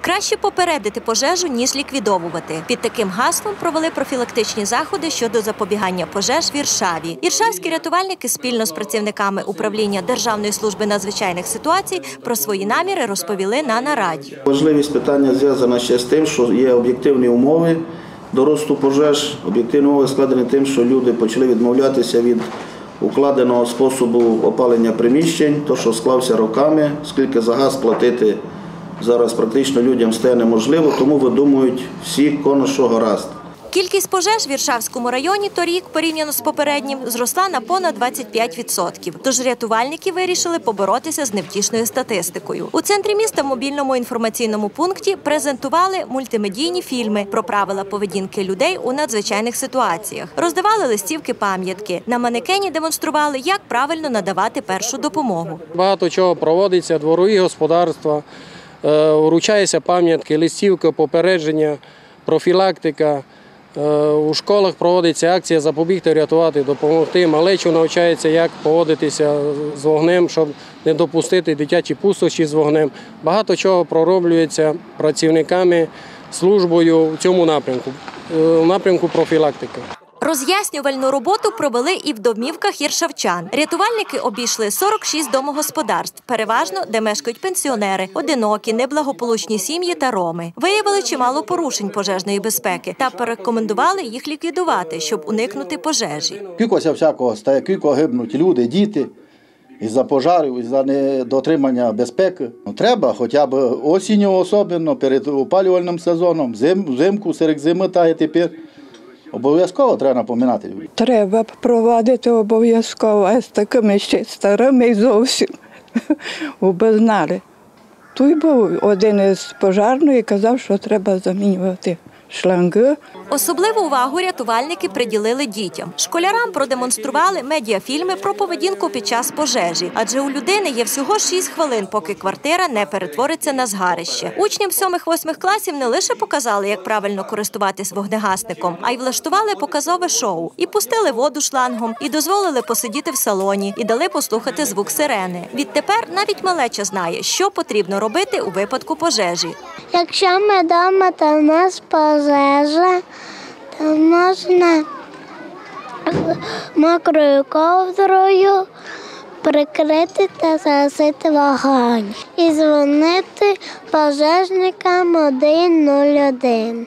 Краще попередити пожежу, ніж ліквідовувати. Під таким гаслом провели профілактичні заходи щодо запобігання пожеж в Іршаві. Іршавські рятувальники спільно з працівниками управління Державної служби надзвичайних ситуацій про свої наміри розповіли на нараді. Важливість питання зв'язана ще з тим, що є об'єктивні умови до росту пожеж. Об'єктивні умови складені тим, що люди почали відмовлятися від укладеного способу опалення приміщень, то що склався роками, оскільки за газ платити зараз практично людям стає неможливо, тому видумують всі коно що гаразд. Кількість пожеж в Іршавському районі торік, порівняно з попереднім, зросла на понад 25%. Тож рятувальники вирішили поборотися з невтішною статистикою. У центрі міста в мобільному інформаційному пункті презентували мультимедійні фільми про правила поведінки людей у надзвичайних ситуаціях. Роздавали листівки пам'ятки. На манекені демонстрували, як правильно надавати першу допомогу. Багато чого проводиться, дворові господарства, вручаються пам'ятки, листівки, попередження, профілактика. Е, У школах проводиться акція запобігти, рятувати, допомогти. Малечу навчається, як поводитися з вогнем, щоб не допустити дитячі пустощі з вогнем. Багато чого пророблюється працівниками, службою в цьому напрямку, е, в напрямку профілактики. Роз'яснювальну роботу провели і в домівках іршавчан. Рятувальники обійшли 46 домогосподарств, переважно де мешкають пенсіонери, одинокі, неблагополучні сім'ї та роми. Виявили чимало порушень пожежної безпеки та порекомендували їх ліквідувати, щоб уникнути пожежі. Кількося всякого стає, кілько гибнуть люди, діти із-за пожарів, із-за недотримання безпеки. Ну, треба хоча б осінню особливо, перед опалювальним сезоном, зим, взимку, серед зими та і тепер. Обов'язково треба напоминати. Треба проводити обов'язково, а з такими ще старими зовсім обознали. Той був один із пожарної і казав, що треба замінювати шланги. Особливу увагу рятувальники приділили дітям. Школярам продемонстрували медіафільми про поведінку під час пожежі, адже у людини є всього 6 хвилин, поки квартира не перетвориться на згарище. Учням 7-8 класів не лише показали, як правильно користуватись вогнегасником, а й влаштували показове шоу. І пустили воду шлангом, і дозволили посидіти в салоні, і дали послухати звук сирени. Відтепер навіть малеча знає, що потрібно робити у випадку пожежі. Якщо ми вдома, то в нас пожежа, то можна мокрою ковдрою прикрити та загасити вогонь і дзвонити пожежникам 101.